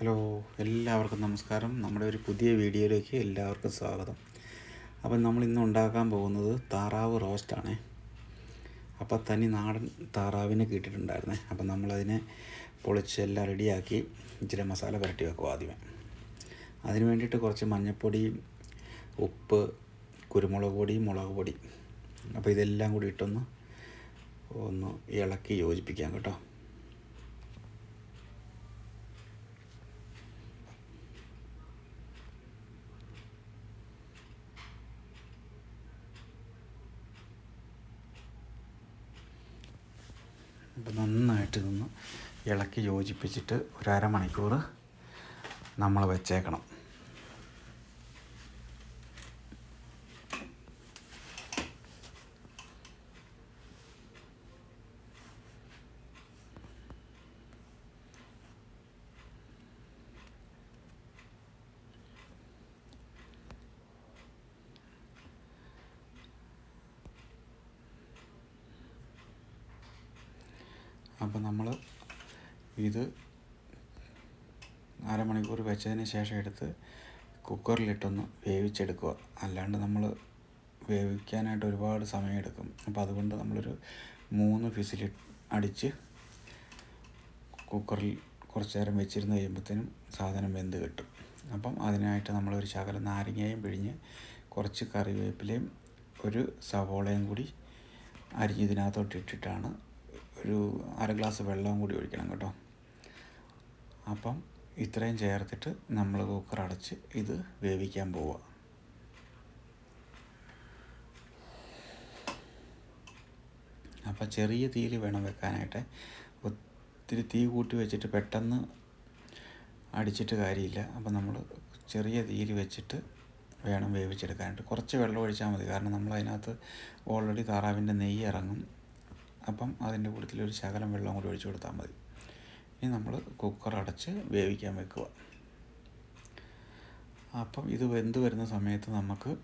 Hello എല്ലാവർക്കും നമസ്കാരം. നമ്മുടെ ഒരു പുതിയ വീഡിയോയിലേക്ക് എല്ലാവർക്കും സ്വാഗതം. അപ്പം നമ്മൾ ഇന്ന് ഉണ്ടാക്കാൻ പോകുന്നത് താറാവ് റോസ്റ്റാണ് അപ്പോൾ തനി നാടൻ താറാവിനെ കിട്ടിയിട്ടുണ്ടായിരുന്നേ. അപ്പം നമ്മളതിനെ പൊളിച്ച് എല്ലാം റെഡിയാക്കി ഇച്ചിരി മസാല പുരട്ടി വെക്കും ആദ്യമേ. അതിന് വേണ്ടിയിട്ട് കുറച്ച് മഞ്ഞൾപ്പൊടി ഉപ്പ് കുരുമുളക് പൊടി മുളക് പൊടി. അപ്പോൾ ഇതെല്ലാം കൂടി ഇട്ടൊന്ന് ഒന്ന് ഇളക്കി യോജിപ്പിക്കാം കേട്ടോ അപ്പോൾ നന്നായിട്ട് ഇതൊന്ന് ഇളക്കി യോജിപ്പിച്ചിട്ട് ഒരു അരമണിക്കൂർ നമ്മൾ വെച്ചേക്കണം. അപ്പോൾ നമ്മൾ ഇത് അരമണിക്കൂർ വെച്ചതിന് ശേഷം എടുത്ത് കുക്കറിലിട്ടൊന്ന് വേവിച്ചെടുക്കുക. അല്ലാണ്ട് നമ്മൾ വേവിക്കാനായിട്ട് ഒരുപാട് സമയമെടുക്കും. അപ്പോൾ അതുകൊണ്ട് നമ്മളൊരു മൂന്ന് ഫിസിൽ അടിച്ച് കുക്കറിൽ കുറച്ച് നേരം വെച്ചിരുന്ന് കഴിയുമ്പോഴത്തേനും സാധനം വെന്ത് കിട്ടും. അപ്പം അതിനായിട്ട് നമ്മളൊരു ശകലം നാരങ്ങയും പിഴിഞ്ഞ് കുറച്ച് കറിവേപ്പിലയും ഒരു സവോളയും കൂടി അരിഞ്ഞ് ഇതിനകത്തോട്ട് ഇട്ടിട്ടാണ് ഒരു അര ഗ്ലാസ് വെള്ളവും കൂടി ഒഴിക്കണം കേട്ടോ. അപ്പം ഇത്രയും ചേർത്തിട്ട് നമ്മൾ കുക്കർ അടച്ച് ഇത് വേവിക്കാൻ പോവുക അപ്പം ചെറിയ തീയിൽ വേണം വെക്കാനായിട്ട്. ഒത്തിരി തീ കൂട്ടി വെച്ചിട്ട് പെട്ടെന്ന് അടിച്ചിട്ട് കാര്യമില്ല. അപ്പം നമ്മൾ ചെറിയ തീയിൽ വെച്ചിട്ട് വേണം വേവിച്ചെടുക്കാനായിട്ട്. കുറച്ച് വെള്ളം ഒഴിച്ചാൽ മതി. കാരണം നമ്മൾ അതിനകത്ത് ഓൾറെഡി താറാവിന്റെ നെയ്യ് ഇറങ്ങും. അപ്പം അതിന്റെ കൂട്ടത്തിൽ ഒരു ശകലം വെള്ളം കൂടി ഒഴിച്ചു കൊടുത്താൽ മതി. ഇനി നമ്മൾ കുക്കർ അടച്ച് വേവിക്കാൻ വെക്കുക. അപ്പം ഇത് വെന്ത് വരുന്ന സമയത്ത് നമുക്ക്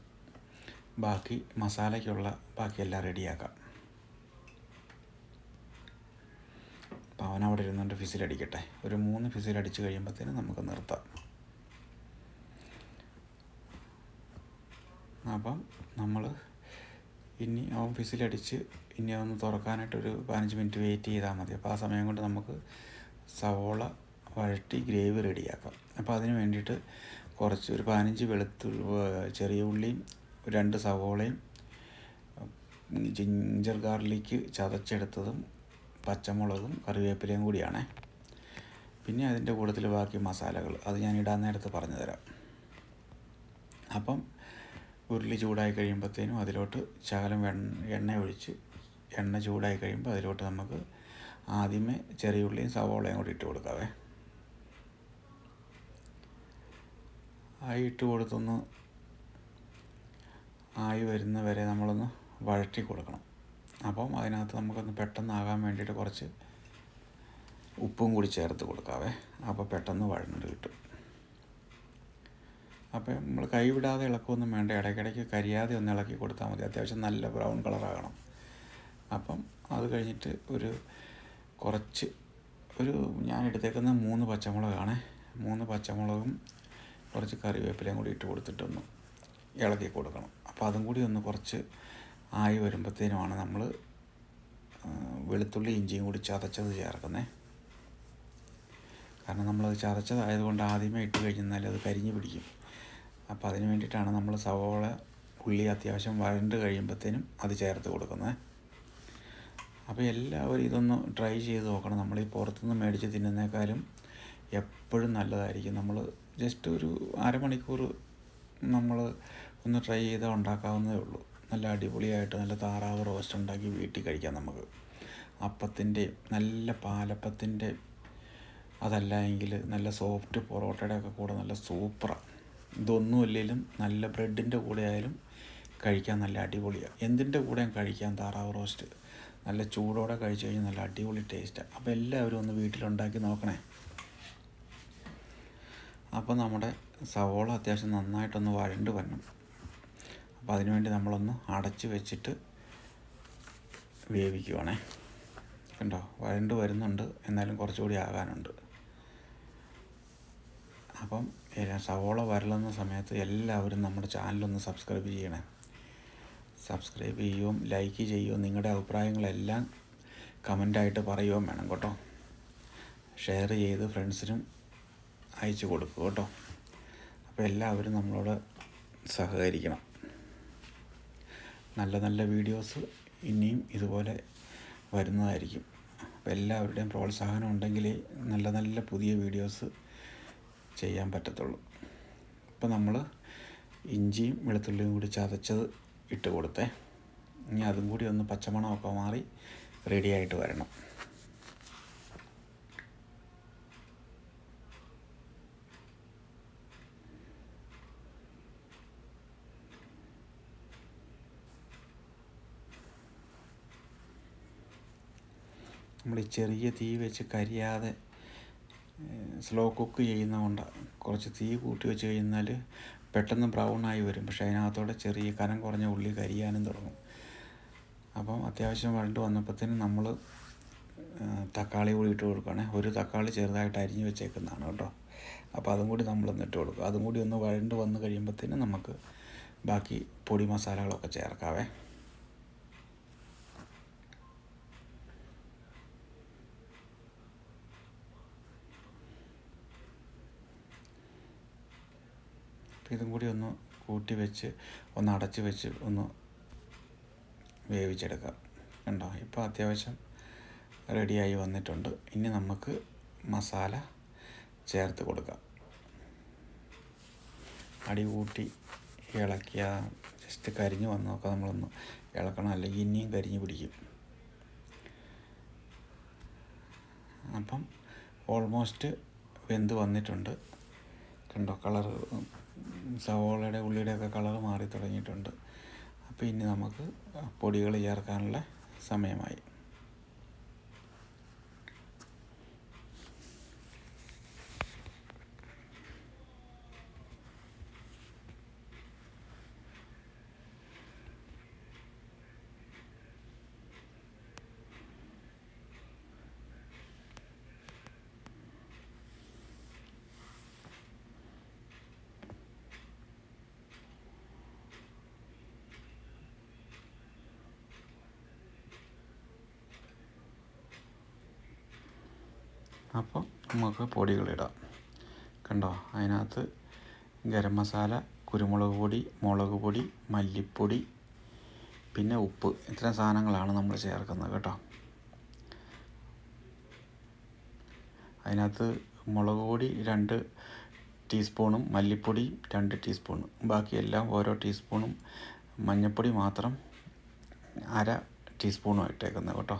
ബാക്കി മസാലയ്ക്കുള്ള ബാക്കിയെല്ലാം റെഡിയാക്കാം. അപ്പം അവനവിടെ ഇരുന്നുകൊണ്ട് ഫിസിലടിക്കട്ടെ ഒരു മൂന്ന് ഫിസിലടിച്ച് കഴിയുമ്പോഴത്തേനും നമുക്ക് നിർത്താം. അപ്പം നമ്മൾ ഇനി അവൻ ഫിസിലടിച്ച് ഇനി ഒന്ന് തുറക്കാനായിട്ട് ഒരു പതിനഞ്ച് മിനിറ്റ് വെയിറ്റ് ചെയ്താൽ മതി. അപ്പോൾ ആ സമയം കൊണ്ട് നമുക്ക് സവോള വഴറ്റി ഗ്രേവി റെഡിയാക്കാം. അപ്പോൾ അതിന് വേണ്ടിയിട്ട് കുറച്ച് ഒരു പതിനഞ്ച് വെളുത്തു ചെറിയ ഉള്ളിയും രണ്ട് സവോളയും ജിഞ്ചർ ഗാർലിക്ക് ചതച്ചെടുത്തതും പച്ചമുളകും കറിവേപ്പിലയും കൂടിയാണ്. പിന്നെ അതിന്റെ കൂട്ടത്തിൽ ബാക്കി മസാലകൾ അത് ഞാൻ ഇടാൻ നേരത്ത് പറഞ്ഞു തരാം അപ്പം ഉരുളി ചൂടായി കഴിയുമ്പോഴത്തേനും അതിലോട്ട് ശകലം എണ്ണ ഒഴിച്ച് എണ്ണ ചൂടായി കഴിയുമ്പോൾ അതിലോട്ട് നമുക്ക് ആദ്യമേ ചെറിയ ഉള്ളിയും സവോളയും കൂടി ഇട്ട് കൊടുക്കാവേ. ആയി ഇട്ട് കൊടുത്തൊന്ന് ആയി വരുന്ന വരെ നമ്മളൊന്ന് വഴറ്റി കൊടുക്കണം. അപ്പം അതിനകത്ത് നമുക്കൊന്ന് പെട്ടെന്നാകാൻ വേണ്ടിയിട്ട് കുറച്ച് ഉപ്പും കൂടി ചേർത്ത് കൊടുക്കാവേ. അപ്പോൾ പെട്ടെന്ന് വഴണ്ട് കിട്ടും. അപ്പോൾ നമ്മൾ കൈവിടാതെ ഇളക്കൊന്നും വേണ്ട. ഇടയ്ക്കിടയ്ക്ക് കരിയാതെ ഒന്ന് ഇളക്കി കൊടുത്താൽ മതി. അത്യാവശ്യം നല്ല ബ്രൗൺ കളറാകണം. അപ്പം അത് കഴിഞ്ഞിട്ട് ഒരു കുറച്ച് ഒരു ഞാൻ എടുത്തേക്കുന്ന മൂന്ന് പച്ചമുളകാണ്. മൂന്ന് പച്ചമുളകും കുറച്ച് കറിവേപ്പിലയും കൂടി ഇട്ട് കൊടുത്തിട്ടൊന്ന് ഇളക്കി കൊടുക്കണം. അപ്പോൾ അതും കൂടി ഒന്ന് കുറച്ച് ആയി വരുമ്പോഴത്തേനുമാണ് നമ്മൾ വെളുത്തുള്ളി ഇഞ്ചിയും കൂടി ചതച്ചത് ചേർക്കുന്നത് കാരണം നമ്മളത് ചതച്ചതായതുകൊണ്ട് ആദ്യമേ ഇട്ട് കഴിഞ്ഞാൽ അത് കരിഞ്ഞ് പിടിക്കും. അപ്പോൾ അതിന് വേണ്ടിയിട്ടാണ് നമ്മൾ സവോള ഉള്ളി അത്യാവശ്യം വരണ്ട് കഴിയുമ്പോഴത്തേനും അത് ചേർത്ത് കൊടുക്കുന്നത്. അപ്പോൾ എല്ലാവരും ഇതൊന്ന് ട്രൈ ചെയ്ത് നോക്കണം. നമ്മൾ ഈ പുറത്തുനിന്ന് മേടിച്ച് തിന്നുന്നേക്കാളും എപ്പോഴും നല്ലതായിരിക്കും. നമ്മൾ ജസ്റ്റ് ഒരു അരമണിക്കൂർ നമ്മൾ ഒന്ന് ട്രൈ ചെയ്താൽ ഉണ്ടാക്കാവുന്നതേ ഉള്ളൂ. നല്ല അടിപൊളിയായിട്ട് നല്ല താറാവ് റോസ്റ്റ് ഉണ്ടാക്കി വീട്ടിൽ കഴിക്കാം നമുക്ക്. അപ്പത്തിന്റെ നല്ല പാലപ്പത്തിന്റെ അതല്ല എങ്കിൽ നല്ല സോഫ്റ്റ് പൊറോട്ടയുടെ ഒക്കെ കൂടെ നല്ല സൂപ്പറാണ് ഇതൊന്നും ഇല്ലെങ്കിലും നല്ല ബ്രെഡിന്റെ കൂടെ ആയാലും കഴിക്കാൻ നല്ല അടിപൊളിയാണ് എന്തിന്റെ കൂടെയും കഴിക്കാം താറാവ് റോസ്റ്റ് നല്ല ചൂടോടെ കഴിച്ചു കഴിഞ്ഞാൽ നല്ല അടിപൊളി ടേസ്റ്റാണ് അപ്പോൾ എല്ലാവരും ഒന്ന് വീട്ടിലുണ്ടാക്കി നോക്കണേ. അപ്പോൾ നമ്മുടെ സവോള അത്യാവശ്യം നന്നായിട്ടൊന്ന് വരണ്ട് വരണം. അപ്പോൾ അതിനുവേണ്ടി നമ്മളൊന്ന് അടച്ച് വെച്ചിട്ട് വേവിക്കുവാണേ. കണ്ടോ? വരണ്ട് വരുന്നുണ്ട്. എന്നാലും കുറച്ചുകൂടി ആകാനുണ്ട്. അപ്പം സവോള വരളുന്ന സമയത്ത് എല്ലാവരും നമ്മുടെ ചാനലൊന്ന് സബ്സ്ക്രൈബ് ചെയ്യണേ. സബ്സ്ക്രൈബ് ചെയ്യുകയും ലൈക്ക് ചെയ്യുകയും നിങ്ങളുടെ അഭിപ്രായങ്ങളെല്ലാം കമന്റായിട്ട് പറയുകയും വേണം കേട്ടോ. ഷെയർ ചെയ്ത് ഫ്രണ്ട്സിനും അയച്ചു കൊടുക്കുക കേട്ടോ. അപ്പോൾ എല്ലാവരും നമ്മളോട് സഹകരിക്കണം. നല്ല നല്ല വീഡിയോസ് ഇനിയും ഇതുപോലെ വരുന്നതായിരിക്കും. അപ്പോൾ എല്ലാവരുടെയും പ്രോത്സാഹനം ഉണ്ടെങ്കിലേ നല്ല നല്ല പുതിയ വീഡിയോസ് ചെയ്യാൻ പറ്റത്തുള്ളൂ. ഇപ്പോൾ നമ്മൾ ഇഞ്ചിയും വെളുത്തുള്ളിയും കൂടി ചതച്ചത് ഇട്ട് കൊടുത്തേ. ഇനി അതും കൂടി ഒന്ന് പച്ചമണമൊക്കെ മാറി റെഡി ആയിട്ട് വരണം. നമ്മൾ ചെറിയ തീ വെച്ച് കരിയാതെ സ്ലോ കുക്ക് ചെയ്യുന്നതുകൊണ്ട് കുറച്ച് തീ കൂട്ടി വെച്ച് കഴിഞ്ഞാൽ പെട്ടെന്ന് ബ്രൗൺ ആയി വരും. പക്ഷേ അതിനകത്തോടെ ചെറിയ കനം കുറഞ്ഞ ഉള്ളി കരിയാനും തുടങ്ങും. അപ്പം അത്യാവശ്യം വരണ്ട് വന്നപ്പോഴത്തേനും നമ്മൾ തക്കാളി കൂടി ഇട്ട് കൊടുക്കുകയാണെ ഒരു തക്കാളി ചെറുതായിട്ട് അരിഞ്ഞ് വെച്ചേക്കുന്നതാണ് കേട്ടോ. അപ്പോൾ അതും കൂടി നമ്മളൊന്ന് ഇട്ട് കൊടുക്കുക. അതും കൂടി ഒന്ന് വഴണ്ട് വന്ന് കഴിയുമ്പോഴത്തേനും നമുക്ക് ബാക്കി പൊടി മസാലകളൊക്കെ ചേർക്കാവേ. ഇതും കൂടി ഒന്ന് കൂട്ടി വെച്ച് ഒന്ന് അടച്ച് വെച്ച് ഒന്ന് വേവിച്ചെടുക്കാം കണ്ടോ? ഇപ്പോൾ അത്യാവശ്യം റെഡിയായി വന്നിട്ടുണ്ട്. ഇനി നമുക്ക് മസാല ചേർത്ത് കൊടുക്കാം. അടി കൂട്ടി ഇളക്കിയ ജസ്റ്റ് കരിഞ്ഞ് വന്നൊക്കെ നമ്മളൊന്ന് ഇളക്കണം. അല്ലെങ്കിൽ ഇനിയും കരിഞ്ഞ് പിടിക്കും. അപ്പം ഓൾമോസ്റ്റ് വെന്ത് വന്നിട്ടുണ്ട്. കണ്ടോ? കളർ സവോളയുടെ ഉള്ളിയുടെ ഒക്കെ കളർ മാറി തുടങ്ങിയിട്ടുണ്ട്. അപ്പോൾ ഇനി നമുക്ക് പൊടികൾ ചേർക്കാനുള്ള സമയമായി. അപ്പോൾ നമുക്ക് പൊടികളിടാം. കണ്ടോ? അതിനകത്ത് ഗരം മസാല കുരുമുളക് പൊടി മുളക് പൊടി മല്ലിപ്പൊടി പിന്നെ ഉപ്പ്. ഇത്രയും സാധനങ്ങളാണ് നമ്മൾ ചേർക്കുന്നത് കേട്ടോ. അതിനകത്ത് മുളക് പൊടി രണ്ട് ടീസ്പൂണും മല്ലിപ്പൊടി രണ്ട് ടീസ്പൂണും. ബാക്കിയെല്ലാം ഓരോ ടീസ്പൂണും മഞ്ഞൾപ്പൊടി മാത്രം അര ടീസ്പൂണും ഇട്ടേക്കുന്നത് കേട്ടോ.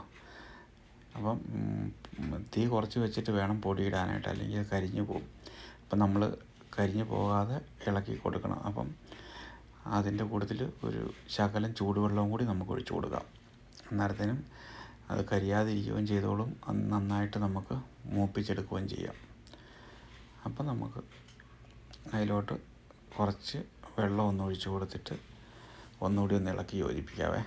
അപ്പം തീ കുറച്ച് വെച്ചിട്ട് വേണം പൊടിയിടാനായിട്ട്. അല്ലെങ്കിൽ അത് കരിഞ്ഞു പോകും. അപ്പം നമ്മൾ കരിഞ്ഞു പോകാതെ ഇളക്കി കൊടുക്കണം. അപ്പം അതിന്റെ കൂട്ടത്തിൽ ഒരു ശകലം ചൂടുവെള്ളവും കൂടി നമുക്ക് ഒഴിച്ചു കൊടുക്കാം. അന്നേരത്തേനും അത് കരിയാതിരിക്കുകയും ചെയ്തോളും. അത് നന്നായിട്ട് നമുക്ക് മൂപ്പിച്ചെടുക്കുകയും ചെയ്യാം. അപ്പം നമുക്ക് അതിലോട്ട് കുറച്ച് വെള്ളം ഒന്ന് ഒഴിച്ചു കൊടുത്തിട്ട് ഒന്നുകൂടി ഒന്ന് ഇളക്കി യോജിപ്പിക്കാവേ.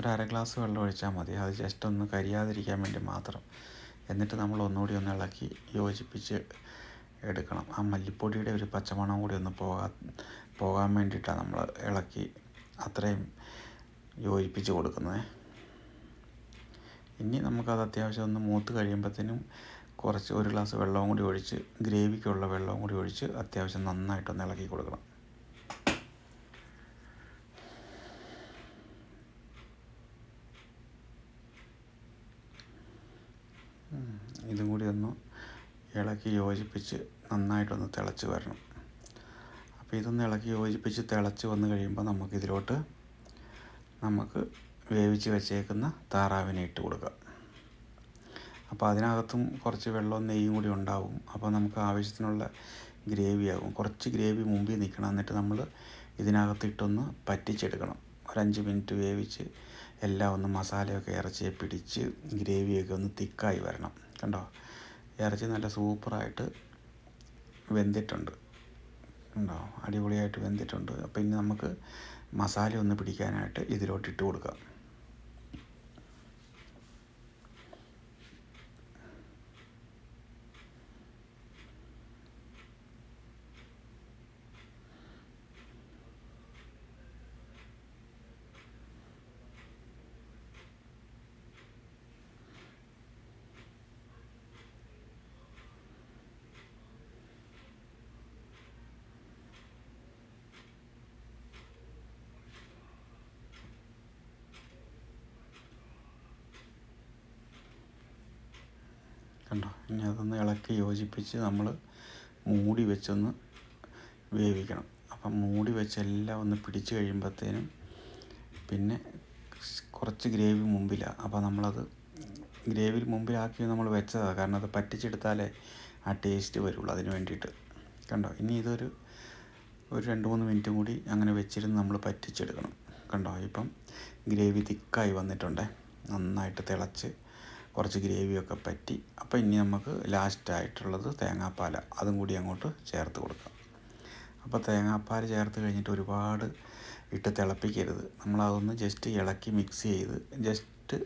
ഒരു അര ഗ്ലാസ് വെള്ളം ഒഴിച്ചാൽ മതി. അത് ജസ്റ്റ് ഒന്ന് കരിയാതിരിക്കാൻ വേണ്ടി മാത്രം. എന്നിട്ട് നമ്മൾ ഒന്നുകൂടി ഒന്ന് ഇളക്കി യോജിപ്പിച്ച് എടുക്കണം. ആ മല്ലിപ്പൊടിയുടെ ഒരു പച്ചമണം കൂടി ഒന്ന് പോകാ പോകാൻ വേണ്ടിയിട്ടാണ് നമ്മൾ ഇളക്കി അത്രയും യോജിപ്പിച്ച് കൊടുക്കുന്നത്. ഇനി നമുക്കത് അത്യാവശ്യം ഒന്ന് മൂത്ത് കഴിയുമ്പോഴത്തേനും കുറച്ച് ഒരു ഗ്ലാസ് വെള്ളവും കൂടി ഒഴിച്ച് ഗ്രേവിക്കുള്ള വെള്ളവും കൂടി ഒഴിച്ച് അത്യാവശ്യം നന്നായിട്ടൊന്ന് ഇളക്കി കൊടുക്കണം. ഇതും കൂടി ഒന്ന് ഇളക്കി യോജിപ്പിച്ച് നന്നായിട്ടൊന്ന് തിളച്ച് വരണം. അപ്പോൾ ഇതൊന്ന് ഇളക്കി യോജിപ്പിച്ച് തിളച്ച് വന്ന് കഴിയുമ്പോൾ നമുക്കിതിലോട്ട് നമുക്ക് വേവിച്ച് വെച്ചേക്കുന്ന താറാവിനെ ഇട്ട് കൊടുക്കാം. അപ്പോൾ അതിനകത്തും കുറച്ച് വെള്ളവും നെയ്യും കൂടി ഉണ്ടാവും. അപ്പോൾ നമുക്ക് ആവശ്യത്തിനുള്ള ഗ്രേവി ആകും. കുറച്ച് ഗ്രേവി മുമ്പിൽ നിൽക്കണം എന്നിട്ട് നമ്മൾ ഇതിനകത്തിട്ടൊന്ന് പറ്റിച്ചെടുക്കണം. ഒരഞ്ച് മിനിറ്റ് വേവിച്ച് എല്ലാം ഒന്ന് മസാലയൊക്കെ ഇറച്ചിയെ പിടിച്ച് ഗ്രേവിയൊക്കെ ഒന്ന് തിക്കായി വരണം. കണ്ടോ? ഇറച്ചി നല്ല സൂപ്പറായിട്ട് വെന്തിട്ടുണ്ട്. ഉണ്ടോ അടിപൊളിയായിട്ട് വെന്തിട്ടുണ്ട്. അപ്പോൾ ഇനി നമുക്ക് മസാല ഒന്ന് പിടിക്കാനായിട്ട് ഇതിലോട്ട് ഇട്ട് കൊടുക്കാം. കണ്ടോ? ഇനി അതൊന്ന് ഇളക്കി യോജിപ്പിച്ച് നമ്മൾ മൂടി വെച്ചൊന്ന് വേവിക്കണം. അപ്പം മൂടി വെച്ച് എല്ലാം ഒന്ന് പിടിച്ച് കഴിയുമ്പോഴത്തേനും പിന്നെ കുറച്ച് ഗ്രേവി മുമ്പിലാണ് അപ്പോൾ നമ്മളത് ഗ്രേവിൽ മുമ്പിലാക്കി നമ്മൾ വെച്ചതാണ് കാരണം അത് പറ്റിച്ചെടുത്താലേ ആ ടേസ്റ്റ് വരുള്ളൂ അതിന് വേണ്ടിയിട്ട്. കണ്ടോ? ഇനി ഇതൊരു ഒരു രണ്ട് മൂന്ന് മിനിറ്റും കൂടി അങ്ങനെ വെച്ചിരുന്ന് നമ്മൾ പറ്റിച്ചെടുക്കണം. കണ്ടോ? ഇപ്പം ഗ്രേവി തിക്കായി വന്നിട്ടുണ്ടേ. നന്നായിട്ട് തിളച്ച് കുറച്ച് ഗ്രേവിയൊക്കെ പറ്റി. അപ്പോൾ ഇനി നമുക്ക് ലാസ്റ്റായിട്ടുള്ളത് തേങ്ങാപ്പാൽ. അതും കൂടി അങ്ങോട്ട് ചേർത്ത് കൊടുക്കാം. അപ്പോൾ തേങ്ങാപ്പാൽ ചേർത്ത് കഴിഞ്ഞിട്ട് ഒരുപാട് ഇട്ട് തിളപ്പിക്കരുത്. നമ്മളതൊന്ന് ജസ്റ്റ് ഇളക്കി മിക്സ് ചെയ്ത് ജസ്റ്റ്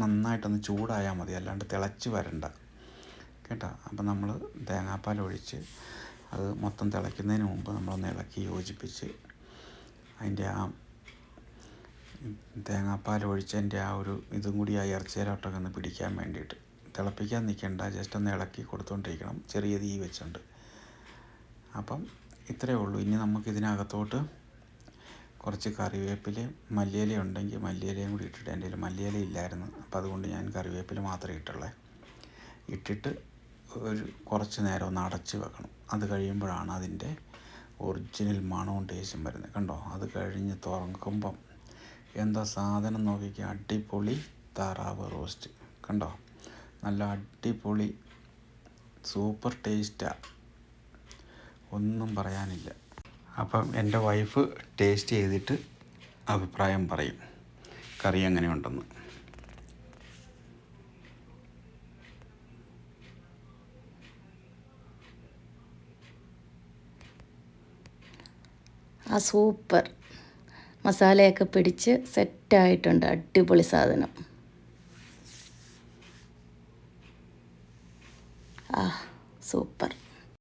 നന്നായിട്ടൊന്ന് ചൂടായാൽ മതി. അല്ലാണ്ട് തിളച്ച് വരണ്ട. കേട്ടോ? അപ്പോൾ നമ്മൾ തേങ്ങാപ്പാൽ ഒഴിച്ച് അത് മൊത്തം തിളയ്ക്കുന്നതിന് മുമ്പ് നമ്മളൊന്ന് ഇളക്കി യോജിപ്പിച്ച് അതിന്റെ ആ തേങ്ങാപ്പാൽ ഒഴിച്ചതിന്റെ ആ ഒരു ഇതും കൂടി ആ ഇറച്ചിയിലോട്ടൊക്കെ ഒന്ന് പിടിക്കാൻ വേണ്ടിയിട്ട് തിളപ്പിക്കാൻ നിൽക്കേണ്ട ജസ്റ്റ് ഒന്ന് ഇളക്കി കൊടുത്തുകൊണ്ടിരിക്കണം ചെറിയ തീ വെച്ചുകൊണ്ട് അപ്പം ഇത്രയേ ഉള്ളൂ. ഇനി നമുക്ക് ഇതിനകത്തോട്ട് കുറച്ച് കറിവേപ്പിലയും മല്ലിയില ഉണ്ടെങ്കിൽ മല്ലിയിലയും കൂടി ഇട്ടിട്ട് എന്റെ മല്ലിയില ഇല്ലായിരുന്നു. അപ്പോൾ അതുകൊണ്ട് ഞാൻ കറിവേപ്പില മാത്രമേ ഇട്ടുള്ളേ. ഇട്ടിട്ട് ഒരു കുറച്ച് നേരം ഒന്ന് അടച്ച് വെക്കണം. അത് കഴിയുമ്പോഴാണ് അതിന്റെ ഒറിജിനൽ മണവും ടേസ്റ്റും വരുന്നത്. കണ്ടോ? അത് കഴിഞ്ഞ് തുറക്കുമ്പം എന്താ സാധനം നോക്കിക്കുക അടിപൊളി താറാവ് റോസ്റ്റ് കണ്ടോ? നല്ല അടിപൊളി സൂപ്പർ ടേസ്റ്റാണ് ഒന്നും പറയാനില്ല. അപ്പം എന്റെ വൈഫ് ടേസ്റ്റ് ചെയ്തിട്ട് അഭിപ്രായം പറയും. കറി എങ്ങനെയുണ്ടെന്ന്. ആ സൂപ്പർ മസാലയൊക്കെ പിടിച്ച് സെറ്റായിട്ടുണ്ട്. അടിപൊളി സാധനം. ആ സൂപ്പർ.